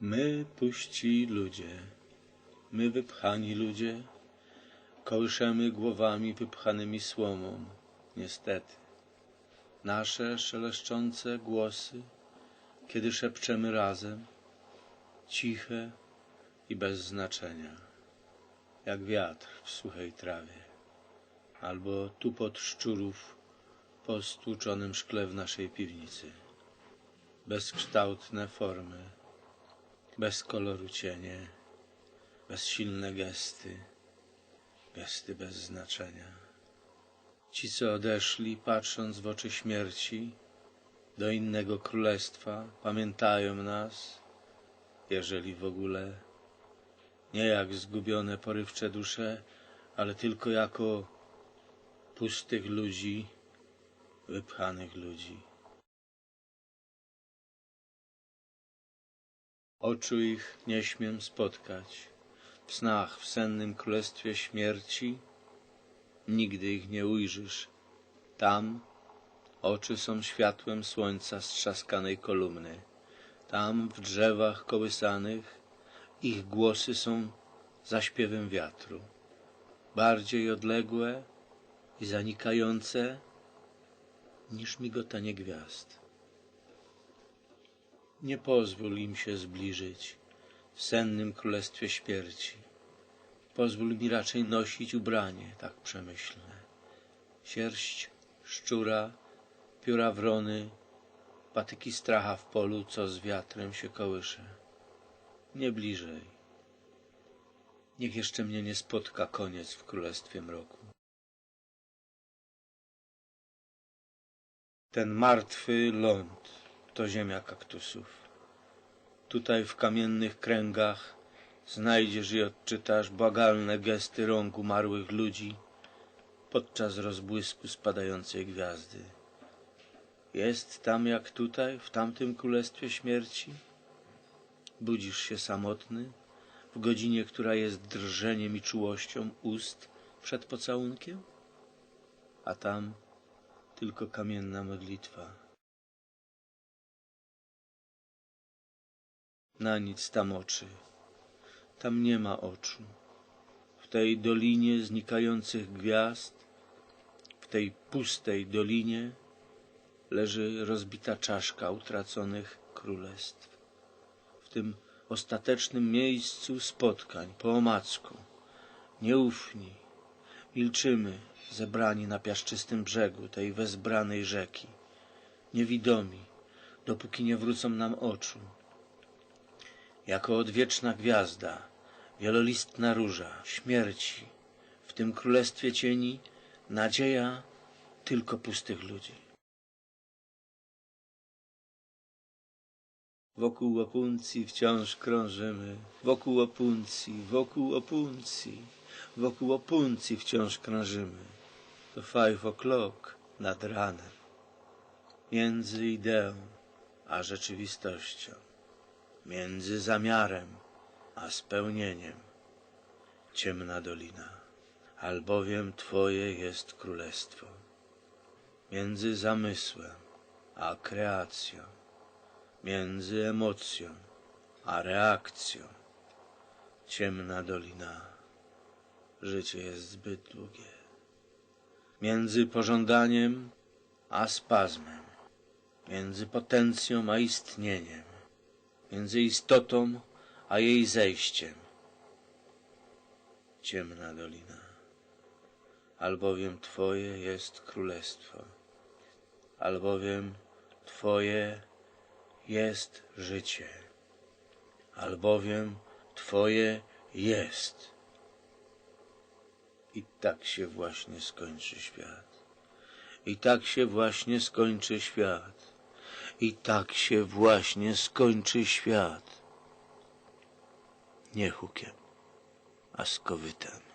My puści ludzie, my wypchani ludzie, kołyszemy głowami wypchanymi słomą, niestety. Nasze szeleszczące głosy, kiedy szepczemy razem, ciche i bez znaczenia, jak wiatr w suchej trawie, albo tupot szczurów po stłuczonym szkle w naszej piwnicy. Bezkształtne formy, bez koloru cienie, bezsilne gesty, gesty bez znaczenia. Ci, co odeszli, patrząc w oczy śmierci, do innego królestwa, pamiętają nas, jeżeli w ogóle, nie jak zgubione porywcze dusze, ale tylko jako pustych ludzi, wypchanych ludzi. Oczu ich nie śmiem spotkać. W snach, w sennym królestwie śmierci nigdy ich nie ujrzysz. Tam oczy są światłem słońca strzaskanej kolumny. Tam w drzewach kołysanych ich głosy są zaśpiewem wiatru. Bardziej odległe i zanikające niż migotanie gwiazd. Nie pozwól im się zbliżyć w sennym królestwie śmierci. Pozwól mi raczej nosić ubranie tak przemyślne. Sierść szczura, pióra wrony, patyki stracha w polu, co z wiatrem się kołysze. Nie bliżej. Niech jeszcze mnie nie spotka koniec w królestwie mroku. Ten martwy ląd to ziemia kaktusów. Tutaj w kamiennych kręgach znajdziesz i odczytasz błagalne gesty rąk umarłych ludzi podczas rozbłysku spadającej gwiazdy. Jest tam jak tutaj, w tamtym królestwie śmierci? Budzisz się samotny, w godzinie, która jest drżeniem i czułością ust przed pocałunkiem? A tam tylko kamienna modlitwa. Na nic tam oczy. Tam nie ma oczu. W tej dolinie znikających gwiazd, w tej pustej dolinie leży rozbita czaszka utraconych królestw. W tym ostatecznym miejscu spotkań po omacku, nieufni, milczymy, zebrani na piaszczystym brzegu tej wezbranej rzeki, niewidomi, dopóki nie wrócą nam oczu. Jako odwieczna gwiazda, wielolistna róża, śmierci, w tym królestwie cieni, nadzieja tylko pustych ludzi. Wokół opuncji wciąż krążymy, wokół opuncji, wokół opuncji, wokół opuncji wciąż krążymy. To five o'clock nad ranem, między ideą a rzeczywistością, między zamiarem a spełnieniem. Ciemna dolina, albowiem Twoje jest królestwo, między zamysłem a kreacją między emocją a reakcją. Ciemna dolina. Życie jest zbyt długie. Między pożądaniem a spazmem, między potencją a istnieniem, między istotą a jej zejściem. Ciemna dolina. Albowiem Twoje jest królestwo, albowiem Twoje jest życie, albowiem Twoje jest. I tak się właśnie skończy świat. I tak się właśnie skończy świat. I tak się właśnie skończy świat. Nie hukiem, a skowytem.